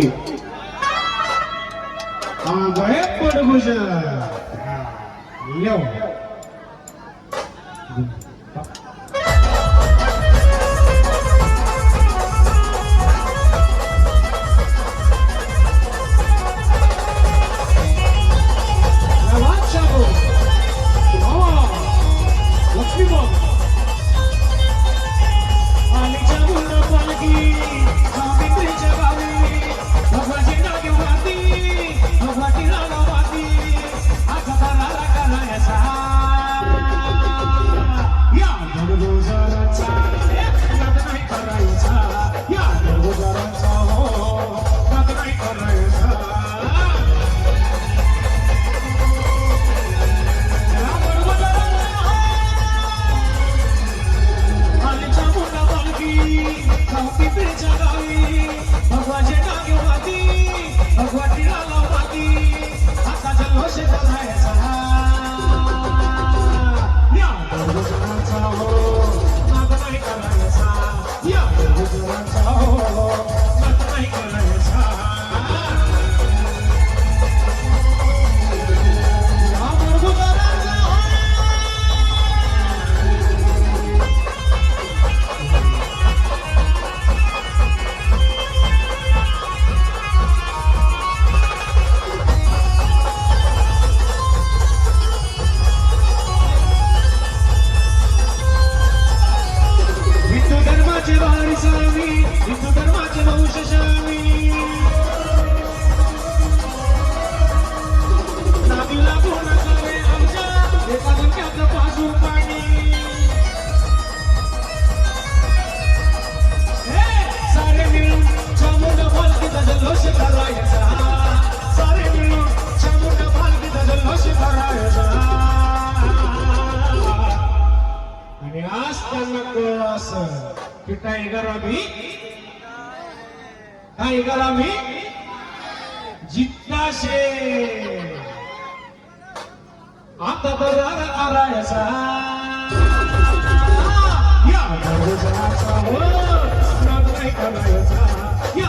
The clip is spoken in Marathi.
होती आंबळे पडभुज. एवढं Oh, oh, oh, oh, oh, oh, పిట్ట ఎగరామి ఎగరామి जिज्ञासे आता तर आरायसा या भरोसा हो नाही करायचा या।